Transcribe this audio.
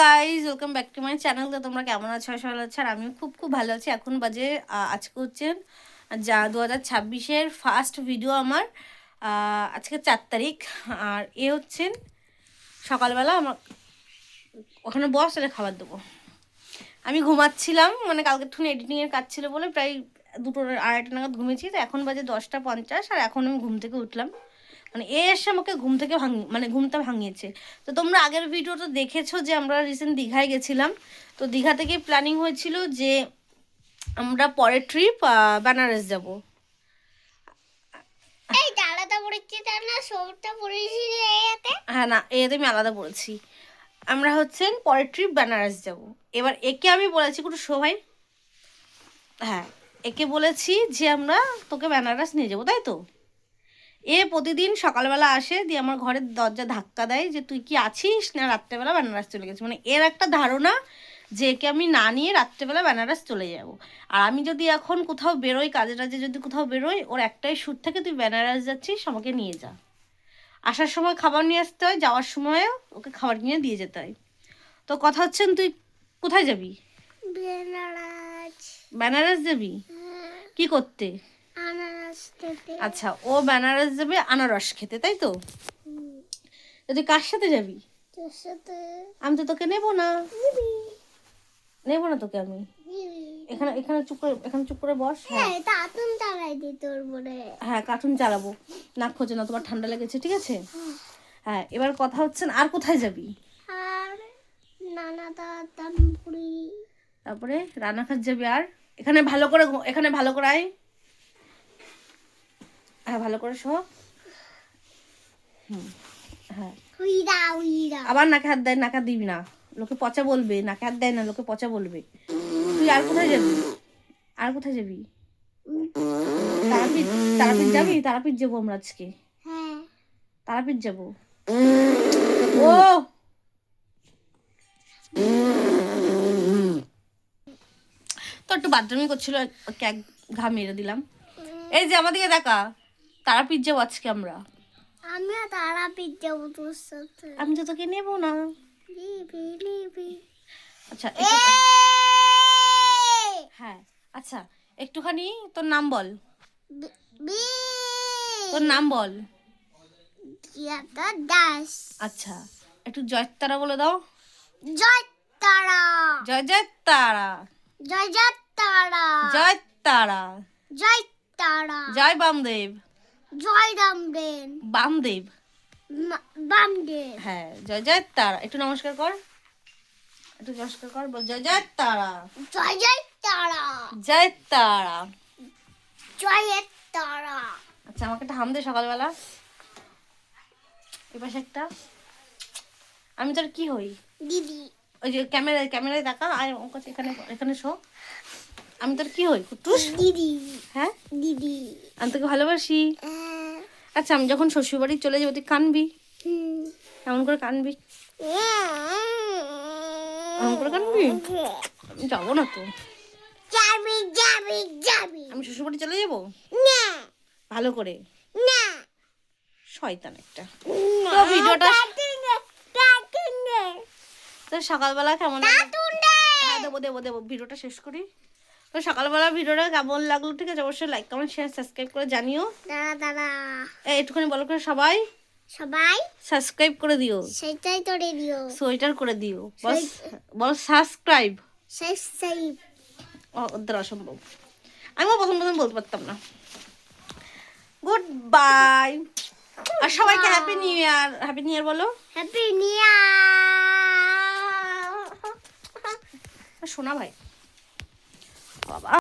Guys welcome back to my channel তো তোমরা কেমন আছো? সবাই আছো। আর আমিও খুব খুব ভালো আছি। এখন বাজে আজকে হচ্ছে, যা দু হাজার ছাব্বিশের ফার্স্ট ভিডিও আমার আজকে চার তারিখ। আর এ হচ্ছেন সকালবেলা আমার, ওখানে বস তাহলে খাবার দেবো। আমি ঘুমাচ্ছিলাম মানে কালকে ঠুনে এডিটিংয়ের কাজ ছিল বলে প্রায় দুটো আড়াইটা নাগাদ ঘুমিয়েছি। তো এখন বাজে দশটা পঞ্চাশ, আর এখন আমি ঘুম থেকে উঠলাম। মানে এ এসে আমাকে ঘুম থেকে ভাঙি মানে ঘুমটা ভাঙিয়েছে। তো তোমরা আগের ভিডিওটা দেখেছ যে আমরা রিসেন্ট দীঘায় গেছিলাম। তো দীঘা থেকে প্ল্যানিং হয়েছিল যে আমরা পরের ট্রিপ বেনারস যাব। এই ডালাটা পড়েছি তার না সবটা পড়েছি এতে হ্যাঁ না এতে আমি আলাদা বলেছি আমরা হচ্ছেন পরের ট্রিপ বেনারস যাব। এবার একে আমি বলেছি কোনো সবাই হ্যাঁ একে বলেছি যে আমরা তোকে বেনারস নিয়ে যাব তাই তো? এ প্রতিদিন সকালবেলা আসে দিয়ে আমার ঘরের দরজা ধাক্কা দেয় যে তুই কি আছিস না রাত্রেবেলা বেনারস চলে গেছিস মানে এর একটা ধারণা যে একে আমি না নিয়ে রাত্রেবেলা বেনারস চলে যাব। আর আমি যদি এখন কোথাও বেরোই কাজে টাজে যদি কোথাও বেরোই ওর একটাই সুর থাকে তুই বেনারস যাচ্ছিস আমাকে নিয়ে যা। আসার সময় খাবার নিয়ে আসতে হয় যাওয়ার সময়ও ওকে খাবার নিয়ে দিয়ে যেতে হয়। তো কথা হচ্ছেন তুই কোথায় যাবি? বেনারস। বেনারস যাবি? কি করতে? আচ্ছা ও বেনারস যাবে আনারস খেতে তাই তো? তুই কার সাথে যাবি? আমি তো তোকে নেব না। নেব না তোকে আমি। এখানে এখানে চুপ করে এখানে চুপ করে বস। হ্যাঁ। এই চালাই দি তোর বলে হ্যাঁ কার্টুন চালাবো। নাক খোঁজে না তোমার ঠান্ডা লেগেছে ঠিক আছে? হ্যাঁ। এবার কথা হচ্ছে আর কোথায় যাবি? আর নানা তারপরে রান্নাঘাট যাবি আর? এখানে ভালো করে এখানে ভালো করে আয়। হ্যাঁ ভালো করে শো হুম হ্যাঁ। আবার নাকে হাত দেয় নাকে দিবি না। লোকে পচা বলবে নাকে হাত দেয় না লোকে পচা বলবে। তুই আর কোথায় যাবি? আর কোথায় যাবি? তারাপীঠ তারাপীঠ যাবি? তারাপীঠ যাব আমরা আজকে। হ্যাঁ। তারাপীঠ যাব। ও! তো একটু বাথরুমই করছিল ওকে এক ঘা মেরে দিলাম। এই যে আমাদেরকে দেখা। তারাপীঠ যাব আজকে আমরা। আমিও তারা যাব তোর সাথে। আমি তো তোকে নেব না। আচ্ছা হ্যাঁ আচ্ছা একটুখানি তোর নাম বল। তোর নাম বল। দাস। আচ্ছা একটু জয় তারা বলে দাও। জয় তারা জয় জয় তারা জয় জয় তারা জয় তারা জয় তারা জয় বামদেব। জয় রামদেন বামদেব বামদেব। হ্যাঁ জয় জয় তারা। একটু নমস্কার কর। একটু নমস্কার কর বল জয় জয় তারা। জয় জয় তারা। জয় তারা। জয় তারা। আচ্ছা আমাকে একটা হাম দে সকালবেলা। এ পাশে একটা। আমি তোর কি হই? দিদি। ওই যে ক্যামেরায় ক্যামেরায় দেখা। আর ওর কাছে এখানে এখানে শো। আমি তোর কি হই? কুটুস? দিদি। হ্যাঁ? দিদি। আমি তোকে ভালোবাসি। আহ, আচ্ছা আমি যখন শ্বশুরবাড়ি চলে যাব তুই কানবি। কেমন করে কানবি? কেমন করে কানবি? আমি যাব না তো। যাবি যাবি যাবি। আমি শ্বশুরবাড়ি চলে যাব? না। ভালো করে? না। শয়তান একটা। তো ভিডিওটা তো সকালবেলা কেমন হ্যাঁ দেবো দেবো দেবো। ভিডিওটা শেষ করি। তো সকালবেলা ভিডিওটা কেমন লাগল ঠিক আছে অবশ্যই লাইক কমেন্ট শেয়ার সাবস্ক্রাইব করে জানিও। দাঁড়া দাঁড়া। এই একটুখানি বলো করে সবাই। সবাই সাবস্ক্রাইব করে দিও। সেটাই তো রেডিও সোয়েটার করে দিও। বস বল সাবস্ক্রাইব সেই সেই ওদের অসম্ভব। আমিও প্রথম প্রথম বলতে পারতাম না। গুড বাই আর সবাইকে happy new year happy new year বলো। হ্যাপি নিউ ইয়ার শোনা ভাই। বাবা